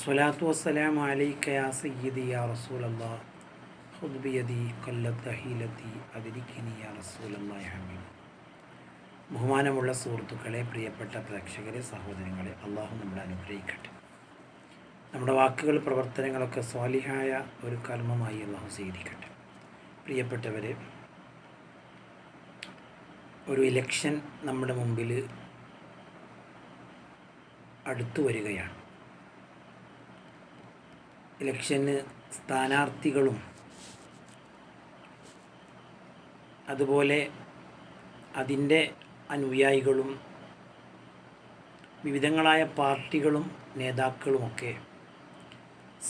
സ്വലാത്തു വസ്സലാം അലൈക്കയാ സയ്യിദി യാ റസൂലല്ലാ ഹുദ്ബിയതി കൊല്ലത്തഹീലത്തി അതിരിക്കിനി യാ റസൂലല്ലാ ഹമീൻ ബഹുമാനമുള്ള സുഹൃത്തുക്കളെ പ്രിയപ്പെട്ട പ്രേക്ഷകരെ സഹോദരങ്ങളെ അള്ളാഹു നമ്മളെ അനുഗ്രഹിക്കട്ടെ. നമ്മുടെ വാക്കുകൾ പ്രവർത്തനങ്ങളൊക്കെ സ്വാലിഹായ ഒരു കർമ്മമായി അള്ളാഹു സ്വീകരിക്കട്ടെ. പ്രിയപ്പെട്ടവരെ ഒരു ഇലക്ഷൻ നമ്മുടെ മുമ്പിൽ അടുത്തു വരികയാണ്. ഇലക്ഷന് സ്ഥാനാർത്ഥികളും അതുപോലെ അതിന്റെ അനുയായികളും വിവിധങ്ങളായ പാർട്ടികളും നേതാക്കളുമൊക്കെ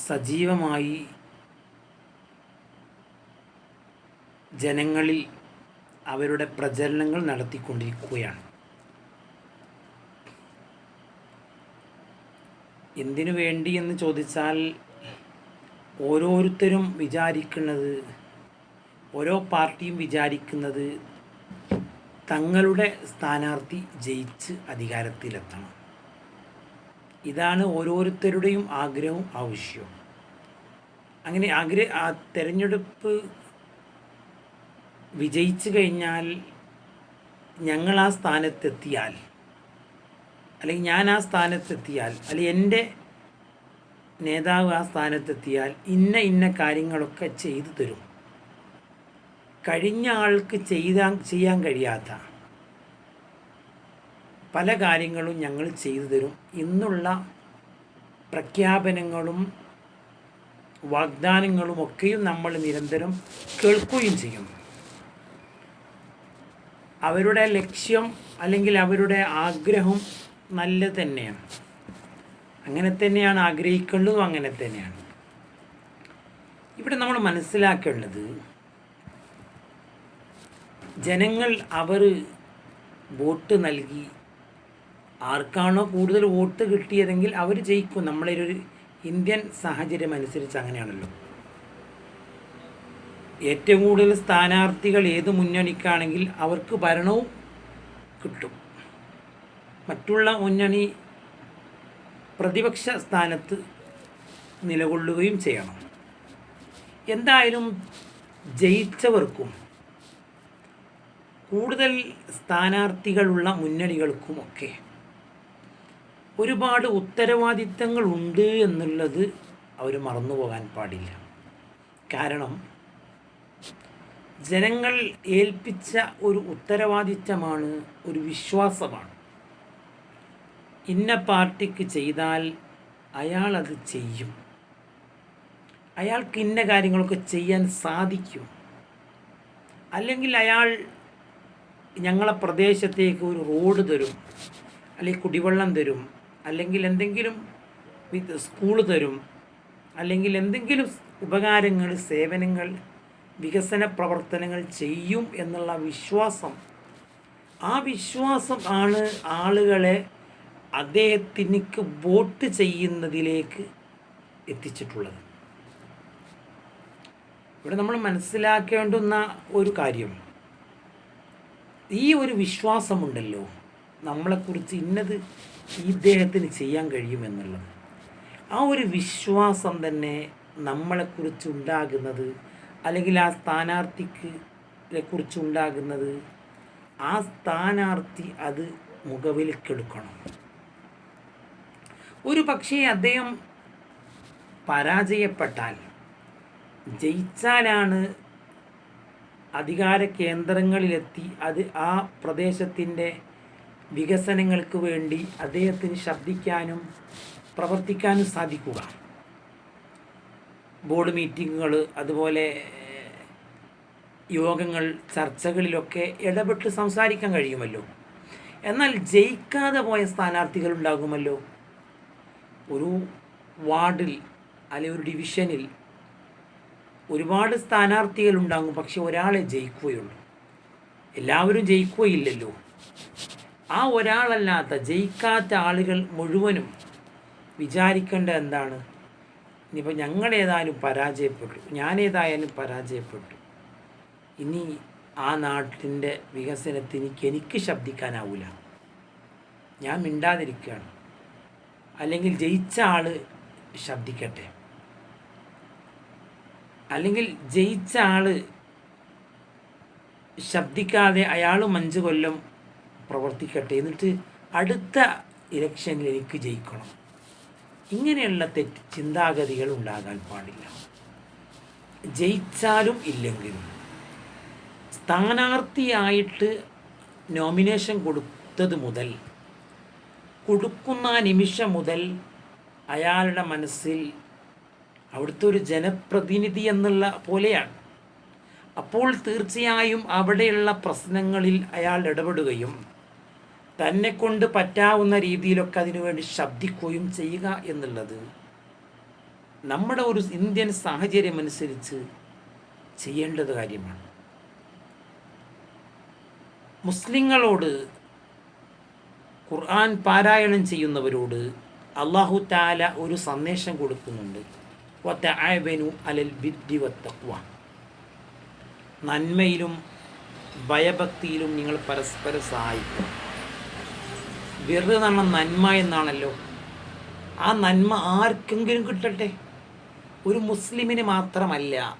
സജീവമായി ജനങ്ങളിൽ അവരുടെ പ്രചരണങ്ങൾ നടത്തിക്കൊണ്ടിരിക്കുകയാണ്. എന്തിനു വേണ്ടി എന്ന് ചോദിച്ചാൽ ഓരോരുത്തരും വിചാരിക്കുന്നത് ഓരോ പാർട്ടിയും വിചാരിക്കുന്നത് തങ്ങളുടെ സ്ഥാനാർത്ഥി ജയിച്ച് അധികാരത്തിലെത്തണം. ഇതാണ് ഓരോരുത്തരുടെയും ആഗ്രഹവും ആവശ്യവും. അങ്ങനെ ആഗ്രഹ ആ തെരഞ്ഞെടുപ്പ് വിജയിച്ചു കഴിഞ്ഞാൽ ഞങ്ങൾ ആ സ്ഥാനത്തെത്തിയാൽ അല്ലെങ്കിൽ ഞാൻ ആ സ്ഥാനത്തെത്തിയാൽ അല്ലെങ്കിൽ എന്റെ നേതാവ് ആ സ്ഥാനത്തെത്തിയാൽ ഇന്ന ഇന്ന കാര്യങ്ങളൊക്കെ ചെയ്തു തരും. കഴിഞ്ഞ ആൾക്ക് ചെയ്താൻ ചെയ്യാൻ കഴിയാത്ത പല കാര്യങ്ങളും ഞങ്ങൾ ചെയ്തു തരും. ഇന്നുള്ള പ്രഖ്യാപനങ്ങളും വാഗ്ദാനങ്ങളും ഒക്കെയും നമ്മൾ നിരന്തരം കേൾക്കുകയും ചെയ്യും. അവരുടെ ലക്ഷ്യം അല്ലെങ്കിൽ അവരുടെ ആഗ്രഹം നല്ല തന്നെയാണ്. അങ്ങനെ തന്നെയാണ് ആഗ്രഹിക്കേണ്ടതും അങ്ങനെ തന്നെയാണ്. ഇവിടെ നമ്മൾ മനസ്സിലാക്കേണ്ടത് ജനങ്ങൾ അവർ വോട്ട് നൽകി ആർക്കാണോ കൂടുതൽ വോട്ട് കിട്ടിയതെങ്കിൽ അവർ ജയിക്കും. നമ്മളെ ഒരു ഇന്ത്യൻ സാഹചര്യം അനുസരിച്ച് അങ്ങനെയാണല്ലോ. ഏറ്റവും കൂടുതൽ സ്ഥാനാർത്ഥികൾ ഏത് മുന്നണിക്കാണെങ്കിൽ അവർക്ക് ഭരണവും കിട്ടും. മറ്റുള്ള മുന്നണി പ്രതിപക്ഷ സ്ഥാനത്ത് നിലകൊള്ളുകയും ചെയ്യണം. എന്തായാലും ജയിച്ചവർക്കും കൂടുതൽ സ്ഥാനാർത്ഥികളുള്ള മുന്നണികൾക്കുമൊക്കെ ഒരുപാട് ഉത്തരവാദിത്തങ്ങളുണ്ട് എന്നുള്ളത് അവർ മറന്നുപോകാൻ പാടില്ല. കാരണം ജനങ്ങൾ ഏൽപ്പിച്ച ഒരു ഉത്തരവാദിത്തമാണ് ഒരു വിശ്വാസമാണ്. ഇന്ന പാർട്ടിക്ക് ചെയ്താൽ അയാൾ അത് ചെയ്യും. അയാൾക്ക് ഇന്ന കാര്യങ്ങളൊക്കെ ചെയ്യാൻ സാധിക്കും. അല്ലെങ്കിൽ അയാൾ ഞങ്ങളെ പ്രദേശത്തേക്ക് ഒരു റോഡ് തരും അല്ലെങ്കിൽ കുടിവെള്ളം തരും അല്ലെങ്കിൽ എന്തെങ്കിലും സ്കൂൾ തരും അല്ലെങ്കിൽ എന്തെങ്കിലും ഉപകാരങ്ങൾ സേവനങ്ങൾ വികസന പ്രവർത്തനങ്ങൾ ചെയ്യും എന്നുള്ള വിശ്വാസം. ആ വിശ്വാസം ആണ് ആളുകളെ അദ്ദേഹത്തിനിക്ക് വോട്ട് ചെയ്യുന്നതിലേക്ക് എത്തിച്ചിട്ടുള്ളത്. ഇവിടെ നമ്മൾ മനസ്സിലാക്കേണ്ടുന്ന ഒരു കാര്യം. ഈ ഒരു വിശ്വാസമുണ്ടല്ലോ നമ്മളെക്കുറിച്ച് ഇന്നത് ഇദ്ദേഹത്തിന് ചെയ്യാൻ കഴിയുമെന്നുള്ളത്. ആ ഒരു വിശ്വാസം തന്നെ നമ്മളെക്കുറിച്ച് ഉണ്ടാകുന്നത് അല്ലെങ്കിൽ ആ സ്ഥാനാർത്ഥിക്ക് കുറിച്ചുണ്ടാകുന്നത് ആ സ്ഥാനാർത്ഥി അത് മുഖവിലേക്കെടുക്കണം ഒരു പക്ഷേ അദ്ദേഹം പരാജയപ്പെട്ടാൽ ജയിച്ചാലാണ് അധികാര കേന്ദ്രങ്ങളിലെത്തി അത് ആ പ്രദേശത്തിന്റെ വികസനങ്ങൾക്ക് വേണ്ടി അദ്ദേഹത്തിന് ശബ്ദിക്കാനും പ്രവർത്തിക്കാനും സാധിക്കുക. ബോർഡ് മീറ്റിങ്ങുകൾ അതുപോലെ യോഗങ്ങൾ ചർച്ചകളിലൊക്കെ ഇടപെട്ട് സംസാരിക്കാൻ കഴിയുമല്ലോ? എന്നാൽ ജയിക്കാതെ പോയ സ്ഥാനാർത്ഥികൾ ഉണ്ടാകുമല്ലോ? ഒരു വാർഡിൽ അല്ലെങ്കിൽ ഒരു ഡിവിഷനിൽ ഒരുപാട് സ്ഥാനാർത്ഥികൾ ഉണ്ടാകും പക്ഷെ ഒരാളെ ജയിക്കുകയുള്ളൂ. എല്ലാവരും ജയിക്കുകയില്ലല്ലോ. ആ ഒരാളല്ലാത്ത ജയിക്കാത്ത ആളുകൾ മുഴുവനും വിചാരിക്കേണ്ട എന്താണ്? ഇനിയിപ്പോൾ ഞങ്ങളേതായാലും പരാജയപ്പെട്ടു. ഞാനേതായാലും പരാജയപ്പെട്ടു. ഇനി ആ നാട്ടിന്റെ വികസനത്തിന് എനിക്ക് ശബ്ദിക്കാനാവില്ല ഞാൻ മിണ്ടാതിരിക്കുകയാണ്. അല്ലെങ്കിൽ ജയിച്ച ആൾ ശബ്ദിക്കട്ടെ. അല്ലെങ്കിൽ ജയിച്ച ആൾ ശബ്ദിക്കാതെ അയാളും അഞ്ച് കൊല്ലം പ്രവർത്തിക്കട്ടെ എന്നിട്ട് അടുത്ത ഇലക്ഷനിൽ എനിക്ക് ജയിക്കണം. ഇങ്ങനെയുള്ള തെറ്റ് ചിന്താഗതികൾ ഉണ്ടാകാൻ പാടില്ല. ജയിച്ചാലും ഇല്ലെങ്കിലും സ്ഥാനാർത്ഥിയായിട്ട് നോമിനേഷൻ കൊടുത്തത് മുതൽ കൊടുക്കുന്ന നിമിഷം മുതൽ അയാളുടെ മനസ്സിൽ അവിടുത്തെ ഒരു ജനപ്രതിനിധി എന്നുള്ള പോലെയാണ്. അപ്പോൾ തീർച്ചയായും അവിടെയുള്ള പ്രശ്നങ്ങളിൽ അയാൾ ഇടപെടുകയും തന്നെ കൊണ്ട് പറ്റാവുന്ന രീതിയിലൊക്കെ അതിനുവേണ്ടി ശബ്ദിക്കുകയും ചെയ്യുക എന്നുള്ളത് നമ്മുടെ ഒരു ഇന്ത്യൻ സാഹചര്യം അനുസരിച്ച് ചെയ്യേണ്ടത് കാര്യമാണ്. മുസ്ലിങ്ങളോട് ഖുർആൻ പാരായണം ചെയ്യുന്നവരോട് അള്ളാഹു താല ഒരു സന്ദേശം കൊടുക്കുന്നുണ്ട്. അലൽ ബിദ്ദി നന്മയിലും ഭയഭക്തിയിലും നിങ്ങൾ പരസ്പരം സഹായിക്കും. വെറുതെ നമ്മൾ നന്മ എന്നാണല്ലോ. ആ നന്മ ആർക്കെങ്കിലും കിട്ടട്ടെ? ഒരു മുസ്ലിമിന് മാത്രമല്ല.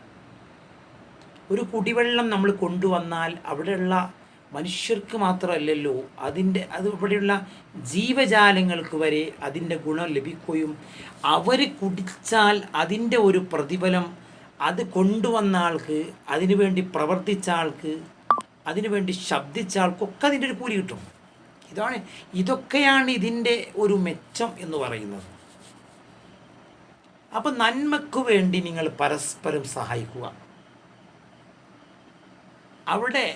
ഒരു കുടിവെള്ളം നമ്മൾ കൊണ്ടുവന്നാൽ അവിടെയുള്ള മനുഷ്യർക്ക് മാത്രമല്ലല്ലോ അതിന്റെ അത് ഇവിടെയുള്ള ജീവജാലങ്ങൾക്ക് വരെ അതിന്റെ ഗുണം ലഭിക്കുകയും അവർ കുടിച്ചാൽ അതിന്റെ ഒരു പ്രതിഫലം അത് കൊണ്ടുവന്ന ആൾക്ക് അതിനുവേണ്ടി പ്രവർത്തിച്ച ആൾക്ക് അതിനുവേണ്ടി ശബ്ദിച്ച ആൾക്കൊക്കെ അതിന്റെ ഒരു കൂലി കിട്ടും. ഇതാണ് ഇതൊക്കെയാണ് ഇതിന്റെ ഒരു മെച്ചം എന്ന് പറയുന്നത്. അപ്പം നന്മയ്ക്കു വേണ്ടി നിങ്ങൾ പരസ്പരം സഹായിക്കുക. അവിടെ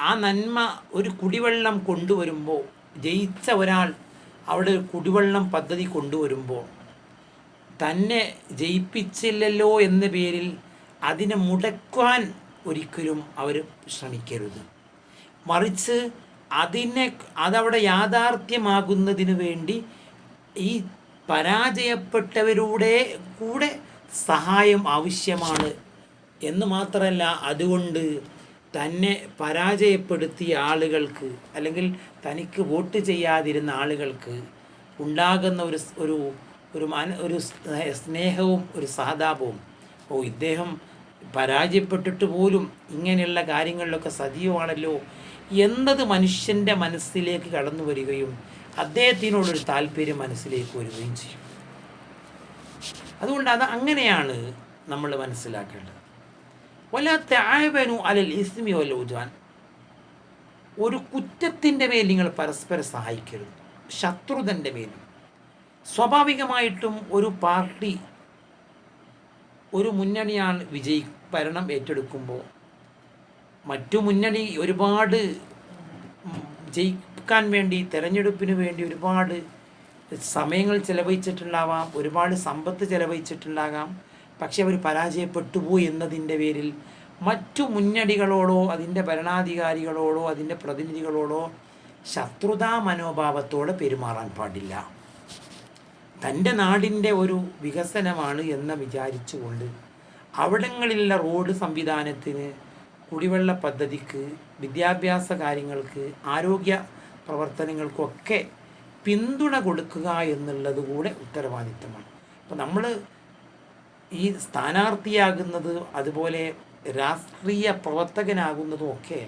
ആ നന്മ ഒരു കുടിവെള്ളം കൊണ്ടുവരുമ്പോൾ ജയിച്ച ഒരാൾ അവിടെ ഒരു കുടിവെള്ളം പദ്ധതി കൊണ്ടുവരുമ്പോൾ തന്നെ ജയിപ്പിച്ചില്ലല്ലോ എന്ന പേരിൽ അതിനെ മുടക്കുവാൻ ഒരിക്കലും അവർ ശ്രമിക്കരുത്. മറിച്ച് അതിനെ അതവിടെ യാഥാർത്ഥ്യമാകുന്നതിന് വേണ്ടി ഈ പരാജയപ്പെട്ടവരുടെ കൂടെ സഹായം ആവശ്യമാണ്. എന്ന് മാത്രമല്ല അതുകൊണ്ട് തന്നെ പരാജയപ്പെടുത്തിയ ആളുകൾക്ക് അല്ലെങ്കിൽ തനിക്ക് വോട്ട് ചെയ്യാതിരുന്ന ആളുകൾക്ക് ഉണ്ടാകുന്ന ഒരു ഒരു ഒരു മന ഒരു സ്നേഹവും ഒരു സഹതാപവും. ഓ ഇദ്ദേഹം പരാജയപ്പെട്ടിട്ട് പോലും ഇങ്ങനെയുള്ള കാര്യങ്ങളിലൊക്കെ സജീവമാണല്ലോ എന്നത് മനുഷ്യന്റെ മനസ്സിലേക്ക് കടന്നു വരികയും അദ്ദേഹത്തിനോടൊരു താല്പര്യം മനസ്സിലേക്ക് വരികയും ചെയ്യും. അതുകൊണ്ട് അത് അങ്ങനെയാണ് നമ്മൾ മനസ്സിലാക്കേണ്ടത്. വല താഴ്വനു അലൽ ഇസ്മി വല്ല ഉജാൻ ഒരു കുറ്റത്തിന്റെ മേൽ നിങ്ങൾ പരസ്പരം സഹായിക്കരുത്. ശത്രുതന്റെ മേലും സ്വാഭാവികമായിട്ടും ഒരു പാർട്ടി ഒരു മുന്നണിയാണ് വിജയി ഭരണം ഏറ്റെടുക്കുമ്പോൾ. മറ്റു മുന്നണി ഒരുപാട് ജയിക്കാൻ വേണ്ടി തെരഞ്ഞെടുപ്പിന് വേണ്ടി ഒരുപാട് സമയങ്ങൾ ചെലവഴിച്ചിട്ടുണ്ടാവാം ഒരുപാട് സമ്പത്ത് ചെലവഴിച്ചിട്ടുണ്ടാകാം. പക്ഷെ അവർ പരാജയപ്പെട്ടു പോയി എന്നതിന്റെ പേരിൽ മറ്റു മുന്നണികളോടോ അതിന്റെ ഭരണാധികാരികളോടോ അതിന്റെ പ്രതിനിധികളോടോ ശത്രുതാ മനോഭാവത്തോടെ പെരുമാറാൻ പാടില്ല. തന്റെ നാടിന്റെ ഒരു വികസനമാണ് എന്ന് വിചാരിച്ചുകൊണ്ട് അവിടങ്ങളിലുള്ള റോഡ് സംവിധാനത്തിന് കുടിവെള്ള പദ്ധതിക്ക് വിദ്യാഭ്യാസ കാര്യങ്ങൾക്ക് ആരോഗ്യ പ്രവർത്തനങ്ങൾക്കൊക്കെ പിന്തുണ കൊടുക്കുക എന്നുള്ളത് കൂടെ ഉത്തരവാദിത്തമാണ്. അപ്പോൾ നമ്മൾ ഈ സ്ഥാനാർത്ഥിയാകുന്നത് അതുപോലെ രാഷ്ട്രീയ പ്രവർത്തകനാകുന്നതും ഒക്കെ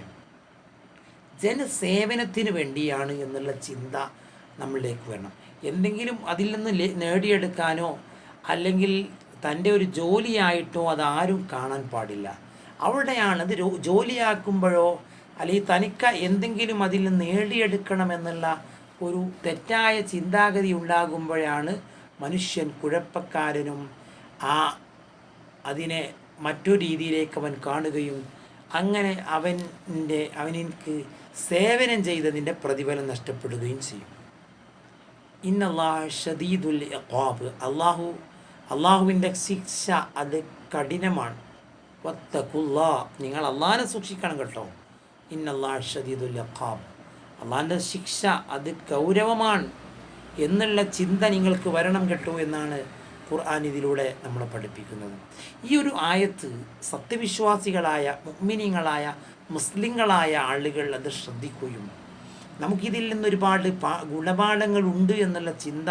ജനസേവനത്തിന് വേണ്ടിയാണ് എന്നുള്ള ചിന്ത നമ്മളിലേക്ക് വരണം. എന്തെങ്കിലും അതിൽ നിന്ന് നേടിയെടുക്കാനോ അല്ലെങ്കിൽ തന്റെ ഒരു ജോലിയായിട്ടോ അതാരും കാണാൻ പാടില്ല. അവിടെയാണ് അത് ജോലിയാക്കുമ്പോഴോ അല്ലെങ്കിൽ തനിക്ക് എന്തെങ്കിലും അതിൽ നിന്ന് നേടിയെടുക്കണമെന്നുള്ള ഒരു തെറ്റായ ചിന്താഗതി ഉണ്ടാകുമ്പോഴാണ് മനുഷ്യൻ കുഴപ്പക്കാരനും ആ അതിനെ മറ്റൊരു രീതിയിലേക്ക് അവൻ കാണുകയും അങ്ങനെ അവന്റെ അവനിക്ക് സേവനം ചെയ്തതിന്റെ പ്രതിഫലം നഷ്ടപ്പെടുകയും ചെയ്യും. ഇന്നല്ലാഹ് ഷദീദുൽ ഇഖാബ് അള്ളാഹു അള്ളാഹുവിന്റെ ശിക്ഷ അത് കഠിനമാണ്. വത്തഖുല്ലാ. നിങ്ങൾ അള്ളാഹിനെ സൂക്ഷിക്കണം കേട്ടോ. ഇന്നല്ലാ ഷദീദുൽ അഖാബ് അള്ളാഹിന്റെ ശിക്ഷ അത് ഗൗരവമാണ്. എന്നുള്ള ചിന്ത നിങ്ങൾക്ക് വരണം കേട്ടോ എന്നാണ് ഖുർആൻ ഇതിലൂടെ നമ്മളെ പഠിപ്പിക്കുന്നത്. ഈ ഒരു ആയത്ത് സത്യവിശ്വാസികളായ മുഗ്മിനികളായ മുസ്ലിങ്ങളായ ആളുകൾ അത് ശ്രദ്ധിക്കുകയും നമുക്കിതിൽ നിന്നൊരുപാട് പാ ഗുണപാഠങ്ങളുണ്ട് എന്നുള്ള ചിന്ത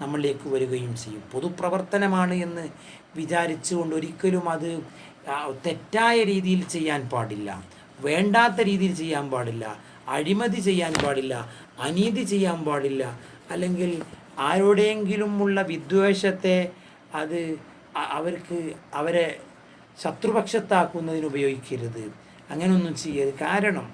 നമ്മളിലേക്ക് വരികയും ചെയ്യും. പൊതുപ്രവർത്തനമാണ് എന്ന് വിചാരിച്ചുകൊണ്ട് ഒരിക്കലും അത് തെറ്റായ രീതിയിൽ ചെയ്യാൻ പാടില്ല. വേണ്ടാത്ത രീതിയിൽ ചെയ്യാൻ പാടില്ല. അഴിമതി ചെയ്യാൻ പാടില്ല. അനീതി ചെയ്യാൻ പാടില്ല. അല്ലെങ്കിൽ ആരോടെങ്കിലുമുള്ള വിദ്വേഷത്തെ അത് അവർക്ക് അവരെ ശത്രുപക്ഷത്താക്കുന്നതിന് ഉപയോഗിക്കരുത് അങ്ങനെയൊന്നും ചെയ്യരുത്. കാരണം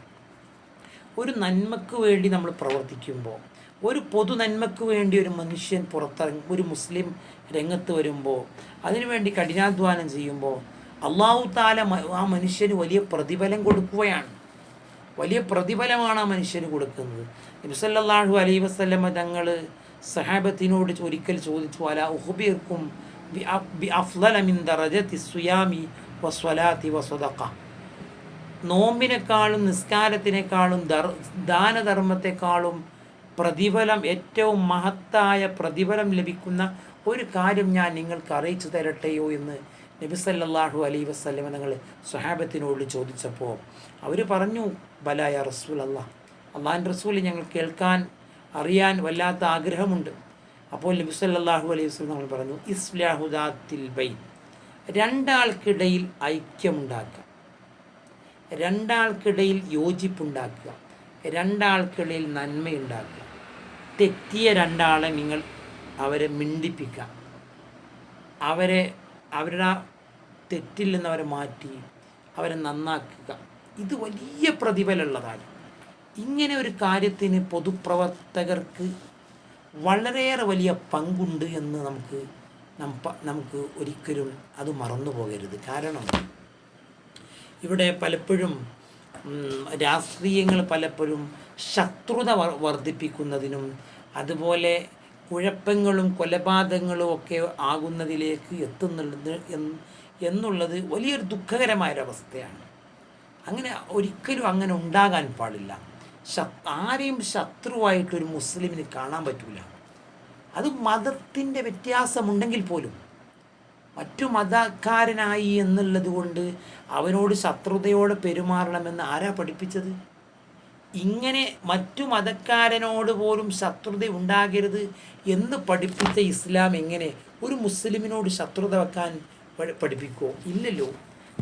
ഒരു നന്മക്ക് വേണ്ടി നമ്മൾ പ്രവർത്തിക്കുമ്പോൾ ഒരു പൊതു നന്മക്ക് വേണ്ടി ഒരു മനുഷ്യൻ പുറത്തിറങ്ങി ഒരു മുസ്ലിം രംഗത്ത് വരുമ്പോൾ അതിനുവേണ്ടി കഠിനാധ്വാനം ചെയ്യുമ്പോൾ അള്ളാഹു താല ആ മനുഷ്യന് വലിയ പ്രതിഫലം കൊടുക്കുകയാണ്. വലിയ പ്രതിഫലമാണ് ആ മനുഷ്യന് കൊടുക്കുന്നത്. നബിസല്ലാഹു അലൈ തങ്ങൾ സഹാബത്തിനോട് ഒരിക്കൽ ചോദിച്ചു അല ഉഹുബീർക്കും സുയാമി വസ്വലാത്തി വസ്വതക്ക നോമ്പിനേക്കാളും നിസ്കാരത്തിനേക്കാളും ധർ ദാനധർമ്മത്തെക്കാളും പ്രതിഫലം ഏറ്റവും മഹത്തായ പ്രതിഫലം ലഭിക്കുന്ന ഒരു കാര്യം ഞാൻ നിങ്ങൾക്ക് അറിയിച്ചു തരട്ടെയോ എന്ന് നബി സല്ലാഹു അലൈ വസ്ലമ നിങ്ങൾ സുഹാബത്തിനോട് ചോദിച്ചപ്പോൾ അവർ പറഞ്ഞു ബലായ റസൂൽ അള്ളാഹ് അള്ളാഹിൻ റസൂൽ ഞങ്ങൾ കേൾക്കാൻ അറിയാൻ വല്ലാത്ത ആഗ്രഹമുണ്ട്. അപ്പോൾ നബി സല്ലല്ലാഹു അലൈഹി വസ്ലം നമ്മൾ പറഞ്ഞു ഇസ്ലാഹുദാത്തിൽ ബൈൻ. രണ്ടാൾക്കിടയിൽ ഐക്യമുണ്ടാക്കുക. രണ്ടാൾക്കിടയിൽ യോജിപ്പുണ്ടാക്കുക. രണ്ടാൾക്കിടയിൽ നന്മയുണ്ടാക്കുക. തെറ്റിയ രണ്ടാളെ നിങ്ങൾ അവരെ മിണ്ടിപ്പിക്കുക. അവരെ അവരുടെ തെറ്റിൽ നിന്ന് അവരെ മാറ്റി അവരെ നന്നാക്കുക. ഇത് വലിയ പ്രതിഫലമുള്ളതാണ്. ഇങ്ങനെ ഒരു കാര്യത്തിന് പൊതുപ്രവർത്തകർക്ക് വളരെയേറെ വലിയ പങ്കുണ്ട് എന്ന് നമുക്ക് നമുക്ക് ഒരിക്കലും അത് മറന്നു പോകരുത്. കാരണം ഇവിടെ പലപ്പോഴും രാഷ്ട്രീയങ്ങൾ പലപ്പോഴും ശത്രുത വർ- വർദ്ധിപ്പിക്കുന്നതിനും അതുപോലെ കുഴപ്പങ്ങളും കൊലപാതകങ്ങളും ഒക്കെ ആകുന്നതിലേക്ക് എത്തുന്നുള്ളത് എന്ന് എന്നുള്ളത് വലിയൊരു ദുഃഖകരമായൊരവസ്ഥയാണ്. അങ്ങനെ ഒരിക്കലും അങ്ങനെ ഉണ്ടാകാൻ പാടില്ല. ആരെയും ശത്രുവായിട്ടൊരു മുസ്ലിമിന് കാണാൻ പറ്റൂല. അത് മതത്തിന്റെ വ്യത്യാസമുണ്ടെങ്കിൽ പോലും മറ്റു മതക്കാരനായി എന്നുള്ളത് കൊണ്ട് അവനോട് ശത്രുതയോടെ പെരുമാറണമെന്ന് ആരാ പഠിപ്പിച്ചത്? ഇങ്ങനെ മറ്റു മതക്കാരനോട് പോലും ശത്രുത ഉണ്ടാകരുത് എന്ന് പഠിപ്പിച്ച ഇസ്ലാം എങ്ങനെ ഒരു മുസ്ലിമിനോട് ശത്രുത വെക്കാൻ പഠിപ്പിക്കോ? ഇല്ലല്ലോ.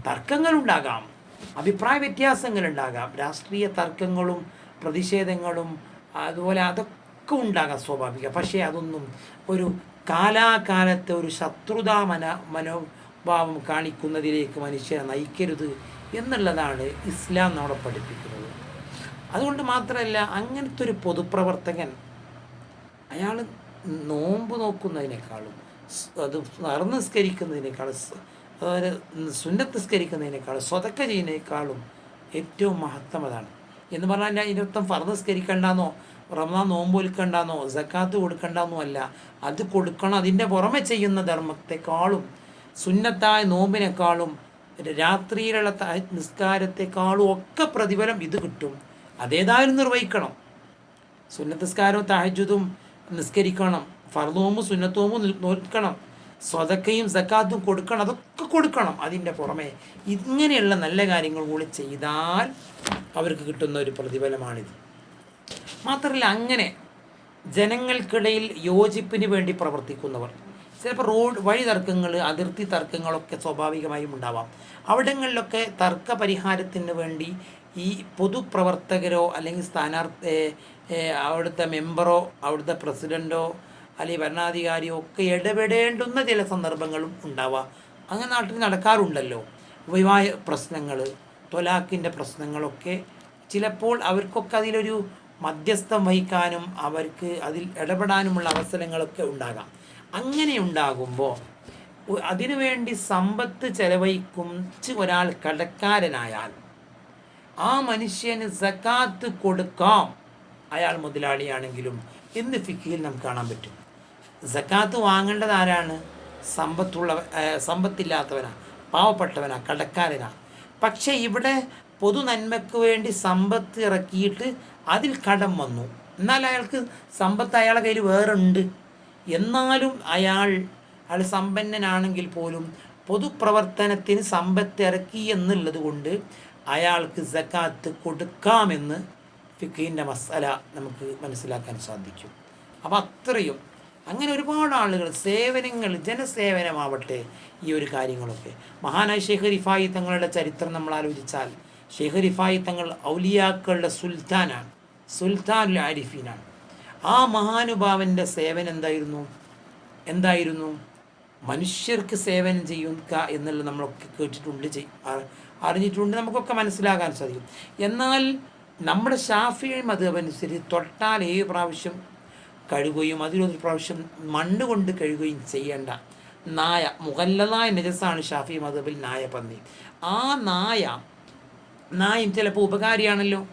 തർക്കങ്ങളുണ്ടാകാം. അഭിപ്രായ വ്യത്യാസങ്ങളുണ്ടാകാം. രാഷ്ട്രീയ തർക്കങ്ങളും പ്രതിഷേധങ്ങളും അതുപോലെ അതൊക്കെ ഉണ്ടാകാം സ്വാഭാവിക. പക്ഷേ അതൊന്നും ഒരു കാലാകാലത്തെ ഒരു ശത്രുതാ മന മനോഭാവം കാണിക്കുന്നതിലേക്ക് മനുഷ്യനെ നയിക്കരുത് എന്നുള്ളതാണ് ഇസ്ലാം നമ്മളെ പഠിപ്പിക്കുന്നത്. അതുകൊണ്ട് മാത്രമല്ല അങ്ങനത്തെ ഒരു പൊതുപ്രവർത്തകൻ അയാൾ നോമ്പ് നോക്കുന്നതിനേക്കാളും അത് നടന്ന് നിസ്കരിക്കുന്നതിനേക്കാളും സ് അതുപോലെ സുന്നത്ത് നിസ്കരിക്കുന്നതിനേക്കാളും സ്വതക്ക ചെയ്യുന്നതിനേക്കാളും ഏറ്റവും മഹത്തമതാണ്. എന്ന് പറഞ്ഞാൽ ഞാൻ അർത്ഥം ഫർദ് സ്കരിക്കണ്ടെന്നോ റമദാൻ നോമ്പ് ഒലിക്കണ്ടെന്നോ സക്കാത്ത് കൊടുക്കണ്ടെന്നോ അല്ല. അത് കൊടുക്കണം അതിന്റെ പുറമെ ചെയ്യുന്ന ധർമ്മത്തെക്കാളും സുന്നത്തായ നോമ്പിനേക്കാളും രാത്രിയിലുള്ള നിസ്കാരത്തെക്കാളും ഒക്കെ പ്രതിഫലം ഇത് കിട്ടും. അതേതായാലും നിർവഹിക്കണം. സുന്നത്തസ്കാരവും താഹജുദും നിസ്കരിക്കണം. ഫർദോമും സുന്നത്തോമും നോക്കണം സ്വതക്കയും സക്കാത്തും കൊടുക്കണം അതൊക്കെ കൊടുക്കണം അതിന്റെ പുറമെ. ഇങ്ങനെയുള്ള നല്ല കാര്യങ്ങൾ കൂടി ചെയ്താൽ അവർക്ക് കിട്ടുന്ന ഒരു പ്രതിഫലമാണിത്. മാത്രമല്ല അങ്ങനെ ജനങ്ങൾക്കിടയിൽ യോജിപ്പിന് വേണ്ടി പ്രവർത്തിക്കുന്നവർ ചിലപ്പോൾ റോഡ് വഴി തർക്കങ്ങൾ അതിർത്തി തർക്കങ്ങളൊക്കെ സ്വാഭാവികമായും ഉണ്ടാവാം. അവിടങ്ങളിലൊക്കെ തർക്ക പരിഹാരത്തിന് വേണ്ടി ഈ പൊതുപ്രവർത്തകരോ അല്ലെങ്കിൽ സ്ഥാനാർത്ഥി അവിടുത്തെ മെമ്പറോ അവിടുത്തെ പ്രസിഡന്റോ അല്ലെങ്കിൽ ഭരണാധികാരിയോ ഒക്കെ ഇടപെടേണ്ടുന്ന ചില സന്ദർഭങ്ങളും ഉണ്ടാവാം. അങ്ങനെ നാട്ടിൽ നടക്കാറുണ്ടല്ലോ. വിവാഹ പ്രശ്നങ്ങൾ തൊലാക്കിന്റെ പ്രശ്നങ്ങളൊക്കെ ചിലപ്പോൾ അവർക്കൊക്കെ അതിലൊരു മധ്യസ്ഥം വഹിക്കാനും അവർക്ക് അതിൽ ഇടപെടാനുമുള്ള അവസരങ്ങളൊക്കെ ഉണ്ടാകാം. അങ്ങനെ ഉണ്ടാകുമ്പോൾ അതിനുവേണ്ടി സമ്പത്ത് ചെലവഴിക്കും ഒരാൾ കടക്കാരനായാൽ ആ മനുഷ്യന് സക്കാത്ത് കൊടുക്കാം. അയാൾ മുതലാളിയാണെങ്കിലും എന്ന് ഫിക്കിയിൽ നമുക്ക് കാണാൻ പറ്റും? സക്കാത്ത് വാങ്ങേണ്ടത് ആരാണ്? സമ്പത്തുള്ള സമ്പത്തില്ലാത്തവനാ പാവപ്പെട്ടവനാ കടക്കാരനാ. പക്ഷേ ഇവിടെ പൊതു നന്മയ്ക്ക് വേണ്ടി സമ്പത്ത് ഇറക്കിയിട്ട് അതിൽ കടം വന്നു. എന്നാൽ അയാൾക്ക് സമ്പത്ത് അയാളെ കയ്യിൽ വേറെ ഉണ്ട് എന്നാലും അയാൾ അയാൾ സമ്പന്നനാണെങ്കിൽ പോലും പൊതുപ്രവർത്തനത്തിന് സമ്പത്ത് ഇറക്കി എന്നുള്ളത് കൊണ്ട് അയാൾക്ക് ജക്കാത്ത് കൊടുക്കാമെന്ന് ഫിഖീന്റെ മസാല നമുക്ക് മനസ്സിലാക്കാൻ സാധിക്കും. അപ്പോൾ അത്രയും അങ്ങനെ ഒരുപാട് ആളുകൾ സേവനങ്ങൾ ജനസേവനമാവട്ടെ ഈ ഒരു കാര്യങ്ങളൊക്കെ. മഹാനായ ഷെയ്ഖ് റിഫായി തങ്ങളുടെ ചരിത്രം നമ്മൾ ആലോചിച്ചാൽ ഷെയ്ഖ് റിഫായി തങ്ങൾ ഔലിയാക്കളുടെ സുൽത്താനാണ് സുൽത്താൻ ആരിഫീനാണ്. ആ മഹാനുഭാവന്റെ സേവനം എന്തായിരുന്നു? എന്തായിരുന്നു? മനുഷ്യർക്ക് സേവനം ചെയ്യുക എന്നുള്ളത് നമ്മളൊക്കെ കേട്ടിട്ടുണ്ട് അറിഞ്ഞിട്ടുണ്ട് നമുക്കൊക്കെ മനസ്സിലാകാൻ സാധിക്കും. എന്നാൽ നമ്മുടെ ഷാഫി മതമനുസരിച്ച് തൊട്ടാൽ ഏഴ് പ്രാവശ്യം കഴുകുകയും അതിലൊരു പ്രാവശ്യം മണ്ണ് കൊണ്ട് കഴുകുകയും ചെയ്യേണ്ട നായ മുഗല്ലതായ നിജസാണ് ഷാഫി മതബിൽ നായ പന്നി. ആ നായ നായും ചിലപ്പോൾ ഉപകാരിയാണല്ലോ.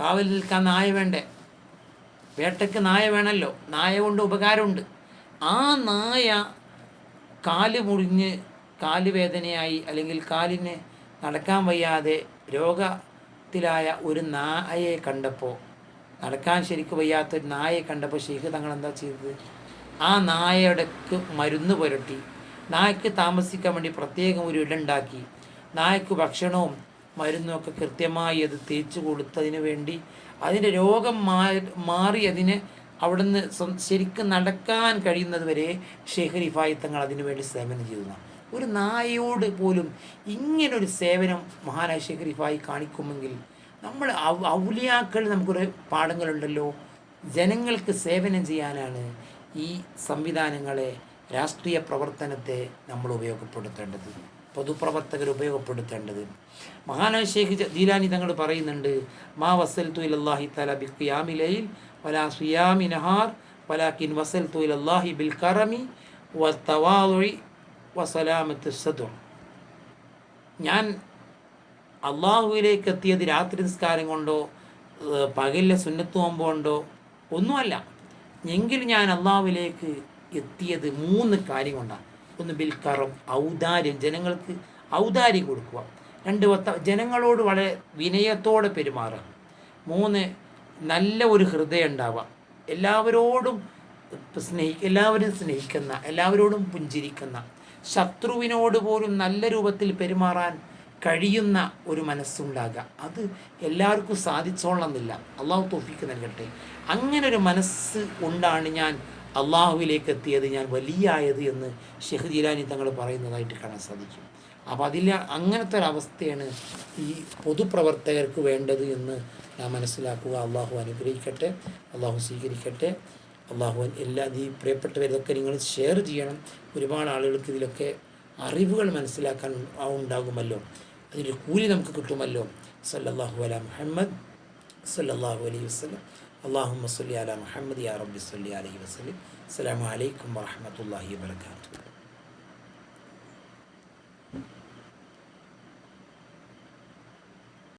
കാവൽ നിൽക്കാൻ നായ വേണ്ടേ? വേട്ടയ്ക്ക് നായ വേണമല്ലോ നായ കൊണ്ട് ഉപകാരമുണ്ട്. ആ നായ കാൽ മുറിഞ്ഞ് കാൽ വേദനയായി അല്ലെങ്കിൽ കാലിന് നടക്കാൻ വയ്യാതെ രോഗത്തിലായ ഒരു നായയെ കണ്ടപ്പോൾ നടക്കാൻ ശരിക്കും വയ്യാത്ത ഒരു നായയെ കണ്ടപ്പോൾ ഷെയ്ഖ് തങ്ങൾ എന്താ ചെയ്തത്? ആ നായയുടെക്ക് മരുന്ന് പുരട്ടി. നായക്ക് താമസിക്കാൻ വേണ്ടി പ്രത്യേകം ഒരു ഇടുണ്ടാക്കി നായക്ക് ഭക്ഷണവും മരുന്നും ഒക്കെ കൃത്യമായി അത് തേച്ചു കൊടുത്തതിന് വേണ്ടി അതിന്റെ രോഗം മാറി അതിന് അവിടുന്ന് ശരിക്കും നടക്കാൻ കഴിയുന്നത് വരെ ഷെഹരിഫായി തങ്ങൾ അതിനു വേണ്ടി സേവനം ചെയ്തതാണ് ഒരു നായയോട് പോലും ഇങ്ങനൊരു സേവനം മഹാനായ ഷെഹരിഫായി കാണിക്കുമെങ്കിൽ നമ്മൾ ഔലിയാക്കൾ നമുക്കൊരു പാഠങ്ങളുണ്ടല്ലോ. ജനങ്ങൾക്ക് സേവനം ചെയ്യാനാണ് ഈ സംവിധാനങ്ങളെ രാഷ്ട്രീയ പ്രവർത്തനത്തെ നമ്മൾ ഉപയോഗപ്പെടുത്തേണ്ടത് പൊതുപ്രവർത്തകർ ഉപയോഗപ്പെടുത്തേണ്ടത്. മഹാനായ ഷേഖ് ജീലാനി തങ്ങൾ പറയുന്നുണ്ട് മാ വസൽ തു അള്ളാഹി തല ലൈൽ വലാ സുയാമി നഹാർ വലാക്കിൻ വസൽ തു അള്ളാഹി ബിൽ കറമി വ തവാ വസലാമത്ത് സദു ഞാൻ അള്ളാഹുവിലേക്ക് എത്തിയത് രാത്രി നിസ്കാരം കൊണ്ടോ പകലിലെ സുന്നത്ത് കൊണ്ടോ ഒന്നുമല്ല. എങ്കിൽ ഞാൻ അള്ളാഹുവിലേക്ക് എത്തിയത് മൂന്ന് കാര്യം കൊണ്ടാണ്. ഒന്ന് ബിൽക്കറം ഔദാര്യം ജനങ്ങൾക്ക് ഔദാര്യം കൊടുക്കുക. രണ്ട് വത്ത ജനങ്ങളോട് വളരെ വിനയത്തോടെ പെരുമാറുക. മൂന്ന് നല്ല ഒരു ഹൃദയം ഉണ്ടാവുക. എല്ലാവരോടും സ്നേഹി എല്ലാവരും സ്നേഹിക്കുന്ന എല്ലാവരോടും പുഞ്ചിരിക്കുന്ന ശത്രുവിനോട് പോലും നല്ല രൂപത്തിൽ പെരുമാറാൻ കഴിയുന്ന ഒരു മനസ്സുണ്ടാകുക. അത് എല്ലാവർക്കും സാധിച്ചോളണമെന്നില്ല. അള്ളാഹു തോഫിക്ക് നൽകട്ടെ. അങ്ങനെ ഒരു മനസ്സ് കൊണ്ടാണ് ഞാൻ അള്ളാഹുവിലേക്ക് എത്തിയത് ഞാൻ വലിയായത് എന്ന് ഷെഹ് ജീലാനി തങ്ങൾ പറയുന്നതായിട്ട് കാണാൻ സാധിക്കും. അപ്പോൾ അതിൽ അങ്ങനത്തെ ഒരു അവസ്ഥയാണ് ഈ പൊതുപ്രവർത്തകർക്ക് വേണ്ടത് എന്ന് ഞാൻ മനസ്സിലാക്കുക. അള്ളാഹു അനുഗ്രഹിക്കട്ടെ അള്ളാഹു സ്വീകരിക്കട്ടെ. അള്ളാഹു എല്ലാ ഈ പ്രിയപ്പെട്ടവരിതൊക്കെ നിങ്ങൾ ഷെയർ ചെയ്യണം. ഒരുപാട് ആളുകൾക്ക് ഇതിലൊക്കെ അറിവുകൾ മനസ്സിലാക്കാൻ ഉണ്ടാകുമല്ലോ. അതിന്റെ കൂലി നമുക്ക് കിട്ടുമല്ലോ. സല്ലല്ലാഹു അല മുഹമ്മദ് സല്ലല്ലാഹു അലൈഹി വസല്ലം. അള്ളാഹു സല്ലി അല മുഹമ്മദ് യാ റബ്ബി സല്ലി അലൈഹി വസല്ലം. അസ്സലാമു അലൈക്കും വറഹ്മത്തുള്ളാഹി വബറകാതുഹു.